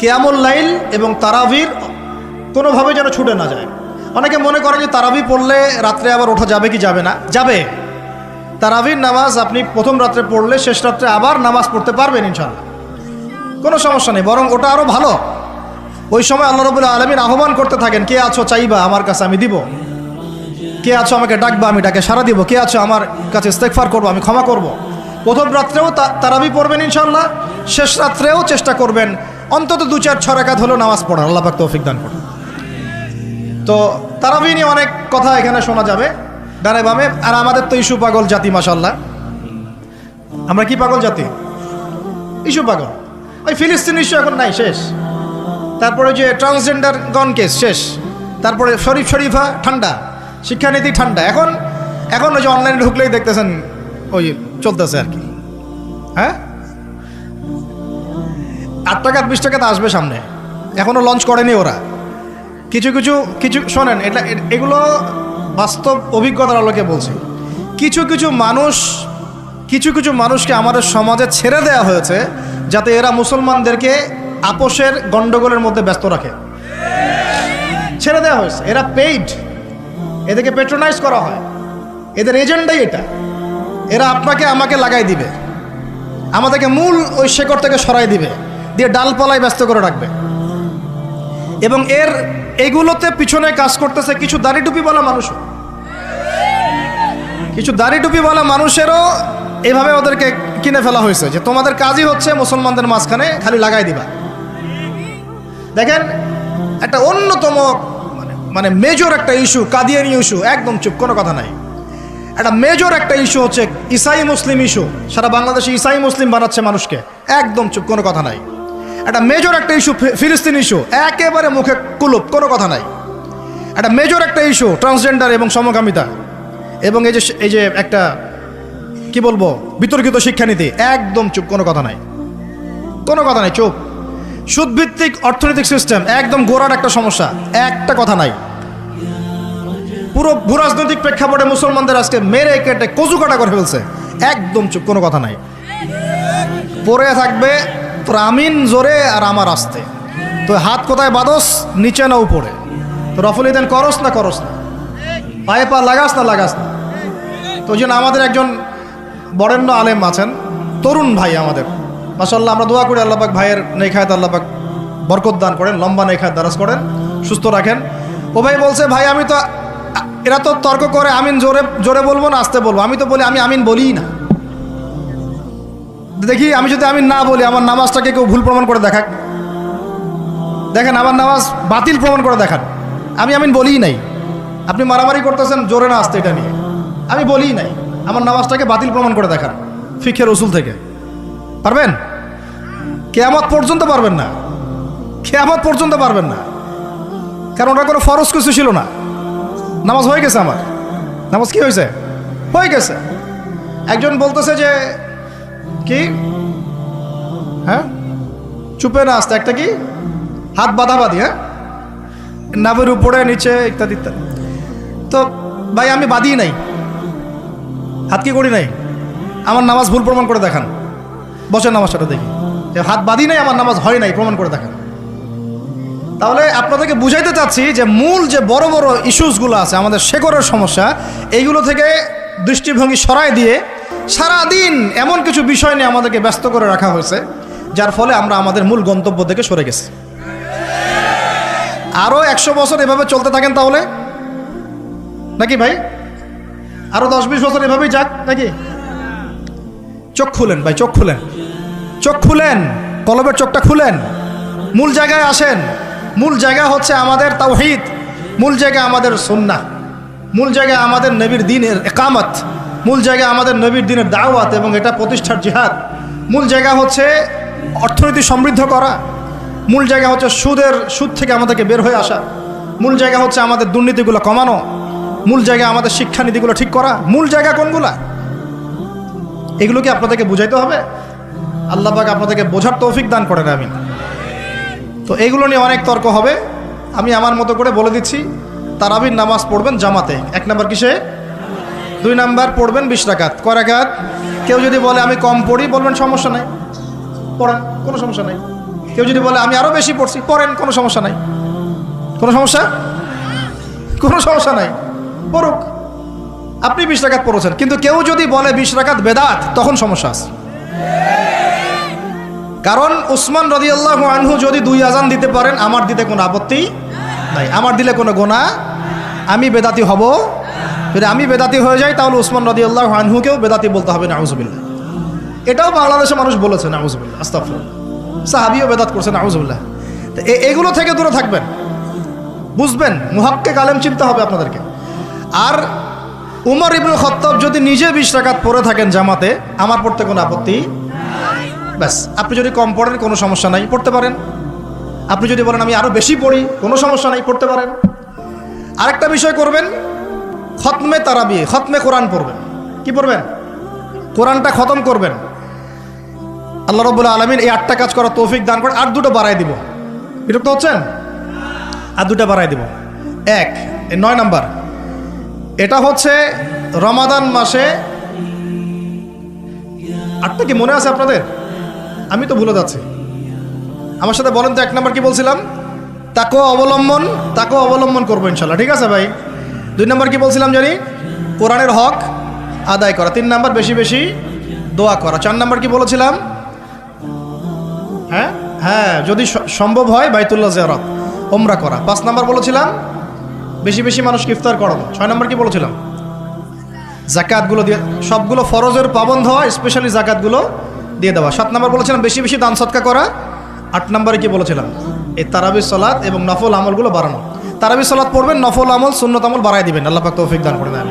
কেয়ামুল লাইল এবং তারাবির কোনোভাবে যেন ছুটে না যায়। অনেকে মনে করে যে তারাবি পড়লে রাত্রে আবার ওঠা যাবে কি যাবে না? যাবে। তারাবির নামাজ আপনি প্রথম রাত্রে পড়লে শেষ রাত্রে আবার নামাজ পড়তে পারবেন ইনশাল্লাহ কোনো সমস্যা নেই, বরং ওটা আরও ভালো। ওই সময় আল্লাহ রবুল্লা আলমিন আহ্বান করতে থাকেন, কে আছো চাইবা আমার কাছে আমি দিব। কে আছো আমাকে ডাকবা আমি ডাকে সারা দিব। কে আছো আমার কাছে ইস্তেকফার করব আমি ক্ষমা করব। প্রথম রাত্রেও তারাবি পড়বেন ইনশাল্লাহ শেষ রাত্রেও চেষ্টা করবেন অন্তত দু চার ছ রেখাত হলেও নামাজ পড়ার আল্লাহ পাক তৌফিক দান করুন। তো তারাবি নিয়ে অনেক কথা এখানে শোনা যাবে, ডানে বামে, আর আমাদের তো ইস্যু পাগল জাতি মাসাল্লাহ আমরা কি পাগল জাতি? ইস্যু পাগল। ওই ফিলিস্তিন ইস্যু এখন নাই, শেষ। তারপরে যে ট্রান্সজেন্ডার গন কেস, শেষ। তারপরে শরীফ শরীফা, ঠান্ডা। শিক্ষানীতি ঠান্ডা। এখন এখন ওই যে অনলাইনে ঢুকলেই দেখতেছেন, ওই চলতেছে আর কি। হ্যাঁ? আট টাকা, বিশ টাকাতে আসবে সামনে। এখনও লঞ্চ করেনি ওরা। কিছু কিছু কিছু, শোনেন, এটা এগুলো বাস্তব অভিজ্ঞতার আলোকে বলছি। কিছু কিছু মানুষ, কিছু কিছু মানুষকে আমাদের সমাজে ছেড়ে দেওয়া হয়েছে, যাতে এরা মুসলমানদেরকে আপোষের গণ্ডগোলের মধ্যে ব্যস্ত রাখে। ছেড়ে দেওয়া হয়েছে। এরা পেইড এদেরকে পেট্রোনাইজ করা হয়। এদের এজেন্ডাই এটা। এরা আপনাকে, আমাকে লাগাই দিবে। আমাদেরকে মূল ওই শেকড় থেকে সরাই দিবে। দিয়ে ডালপালায় ব্যস্ত করে রাখবে। এবং এর এগুলোতে পিছনে কাজ করতেছে কিছু দাড়ি টুপিওয়ালা মানুষও। কিছু দাড়ি টুপিওয়ালা মানুষেরও এভাবে ওদেরকে কিনে ফেলা হয়েছে যে তোমাদের কাজই হচ্ছে মুসলমানদের মাঝখানে খালি লাগাই দিবা। দেখেন, একটা অন্যতম মানে মানে মেজর একটা ইস্যু কাদিয়ানি ইস্যু একদম চুপ, কোনো কথা নাই। একটা মেজর একটা ইস্যু হচ্ছে ইসাই মুসলিম ইস্যু সারা বাংলাদেশে ইসাই মুসলিম বানাচ্ছে মানুষকে, একদম চুপ, কোনো কথা নাই। একটা মেজর একটা ইস্যু ফিলিস্তিন ইস্যু একেবারে মুখে কুলুপ, কোনো কথা নাই। একটা মেজর একটা ইস্যু ট্রান্সজেন্ডার এবং সমকামিতা। এবং এই যে এই যে একটা, কি বলব, বিতর্কিত শিক্ষানীতি, একদম চুপ, কোনো কথা নাই। কোনো কথা নাই, চুপ। সুদভিত্তিক অর্থনৈতিক সিস্টেম একদম গোড়ার একটা সমস্যা, একটা কথা নাই। পুরো ভূরাজনৈতিক প্রেক্ষাপটে মুসলমানদের আজকে মেরে কেটে কচু কাটা করে ফেলছে, একদম চুপ, কোনো কথা নাই। পরে থাকবে প্রামিন জোরে আর আমার আসতে। তো হাত কোথায় বাদস নিচে না উপরে। তো রফল ইদেন, করস না করস না? পায়ে পা লাগাস না লাগাস না? তো ওই জন্য আমাদের একজন বরেণ্য আলেম আছেন, তরুণ ভাই আমাদের। মাসাল্লাহ আমরা দোয়া করি আল্লাপাক ভাইয়ের নেখায়ত আল্লাপাক বরকত দান করেন, লম্বা নেখায়ত দারাজ করেন, সুস্থ রাখেন। ও ভাই বলছে, ভাই, আমি তো, এরা তো তর্ক করে আমিন জোরে জোরে বলব না, আসতে বলব। আমি তো বলি, আমি আমিন বলিই না। দেখি, আমি যদি আমি না বলি, আমার নামাজটাকে কেউ ভুল প্রমাণ করে দেখাক। দেখেন, আমার নামাজ বাতিল প্রমাণ করে দেখান। আমি আমিন বলিই নাই। আপনি মারামারি করতেছেন, জোরে না আসতে এটা নিয়ে। আমি বলিই নাই, আমার নামাজটাকে বাতিল প্রমাণ করে দেখান, ফিখের রসুল থেকে। পারবেন? কেয়ামত পর্যন্ত পারবেন না। কেয়ামত পর্যন্ত পারবেন না। কারণ ওটা কোনো ফরজ কিছু ছিল না। নামাজ হয়ে গেছে আমার। নামাজ কি হয়েছে? হয়ে গেছে। একজন বলতেছে যে কি? হ্যাঁ? চুপে না, আসতে, একটা কি? হাত বাঁধাবাঁধি হ্যাঁ? নাবের উপরে, নিচে, ইত্যাদি ইত্যাদি। তো ভাই, আমি বাঁধি নাই। হাত কি করি নাই? আমার নামাজ ভুল প্রমাণ করে দেখান। বসের নামাজটা দেখি। হাত বাঁধি নাই, আমার নামাজ হয় নাই, প্রমাণ করে দেখান। তাহলে আপনাদেরকে বুঝাইতে চাচ্ছি যে, মূল যে বড় বড় ইস্যুসগুলো আছে, আমাদের শেকরের সমস্যা, এইগুলো থেকে দৃষ্টিভঙ্গি সরাই দিয়ে সারা দিন এমন কিছু বিষয় নিয়ে আমাদেরকে ব্যস্ত করে রাখা হয়েছে, যার ফলে আমরা আমাদের মূল গন্তব্য থেকে সরে গেছি। আরও একশো বছর এভাবে চলতে থাকেন তাহলে? নাকি ভাই? আরও দশ বিশ বছর এভাবেই যাক, নাকি? চোখ খুলেন ভাই, চোখ খুলেন। চোখ খুলেন, কলবের চোখটা খুলেন। মূল জায়গায় আসেন। মূল জায়গা হচ্ছে আমাদের তাওহিদ। মূল জায়গা আমাদের সুন্নাহ। মূল জায়গা আমাদের নবীর দিনের একামত। মূল জায়গা আমাদের নবীর দিনের দাওয়াত এবং এটা প্রতিষ্ঠার জিহাদ। মূল জায়গা হচ্ছে অর্থনীতি সমৃদ্ধ করা। মূল জায়গা হচ্ছে সুদের, সুদ থেকে আমাদেরকে বের হয়ে আসা। মূল জায়গা হচ্ছে আমাদের দুর্নীতিগুলো কমানো। মূল জায়গা আমাদের শিক্ষানীতিগুলো ঠিক করা। মূল জায়গা কোনগুলা? এগুলো কি আপনাদেরকে বুঝাইতে হবে? আল্লাহ পাক আপনাদেরকে বোঝার তৌফিক দান করেন আমি তো এইগুলো নিয়ে অনেক তর্ক হবে। আমি আমার মতো করে বলে দিচ্ছি। তারাবির নামাজ পড়বেন জামাতে। এক নাম্বার কিসে? দুই নাম্বার পড়বেন বিশ রাকাত। ক কেউ যদি বলে, আমি কম পড়ি, বলবেন, সমস্যা নাই। পড়েন, কোনো সমস্যা নাই। কেউ যদি বলে, আমি আরও বেশি পড়ছি, পড়েন, কোনো সমস্যা নাই। কোনো সমস্যা? কোনো সমস্যা নাই। পড়ুক। আপনি বিশ রাকাত পড়েছেন, কিন্তু কেউ যদি বলে, বিশ রাকাত বেদাত, তখন সমস্যা আছে। কারণ উসমান রদিয়াল্লাহ আনহু যদি দুই আজান দিতে পারেন, আমার দিতে কোনো আপত্তি নাই। আমার দিলে কোনো গোনা, আমি বেদাতি হব যদি আমি বেদাতি হয়ে যাই, তাহলে উসমান রদিয়াল্লাহ আনহুকেও বেদাতি বলতে হবে, নাউজুবিল্লাহ। এটাও বাংলাদেশের মানুষ বলেছে, নাউজুবিল্লাহ আস্তাফুল্লাহ সাহাবিও বেদাত করছে, নাউজুবিল্লাহ। তো এগুলো থেকে দূরে থাকবেন। বুঝবেন মুহাক্কে কালেম চিন্তা হবে আপনাদেরকে। আর উমর ইবনুল খত্তাব যদি নিজে বিশ টাকাত পড়ে থাকেন জামাতে, আমার পড়তে কোনো আপত্তি ব্যাস, আপনি যদি কম পড়েন, কোনো সমস্যা নাই, পড়তে পারেন। আপনি যদি বলেন আমি আরও বেশি পড়ি, কোনো সমস্যা নাই, পড়তে পারেন। আরেকটা বিষয় করবেন খতমে তারাবি, খতমে কোরআন পড়বেন। কি পড়বেন? কোরআনটা খতম করবেন। আল্লাহ রবুল্লা আলমিন এই আটটা কাজ করা তৌফিক দান করে আর দুটো বাড়াই দিব। বিরক্ত হচ্ছেন? আর দুটো বাড়াই দিব। এক নয় নাম্বার। এটা হচ্ছে রমাদান মাসে আটটা কি মনে আছে আপনাদের? আমি তো ভুলে যাচ্ছি। আমার সাথে বলেন তো এক নাম্বার কি বলছিলাম? তাকেও অবলম্বন তাকেও অবলম্বন করব ইনশাল্লাহ। ঠিক আছে ভাই? দুই নম্বর কি বলছিলাম, জানি? কোরআনের হক আদায় করা। তিন নম্বর, বেশি বেশি দোয়া করা। চার নাম্বার কি বলেছিলাম? হ্যাঁ? হ্যাঁ যদি সম্ভব হয়, বাইতুল্লাহ জিয়ারত ওমরা করা। পাঁচ নাম্বার বলেছিলাম, বেশি বেশি মানুষকে ইফতার করানো। ছয় নম্বর কি বলেছিলাম? জাকাতগুলো দিয়ে সবগুলো ফরজের পাবন্ধ হওয়া স্পেশালি জাকাতগুলো দিয়ে দেওয়া। সাত নম্বর বলেছিলাম, বেশি বেশি দান সৎকা করা। আট নম্বরে কি বলেছিলাম? এই তারাবি সলাৎ এবং নফল আমলগুলো বাড়ানো। তারাবি সালাত পড়বেন, নফল আমল, সুন্নত আমল বাড়াই দিবেন। আল্লাহ পাক তৌফিক দান করে দেন।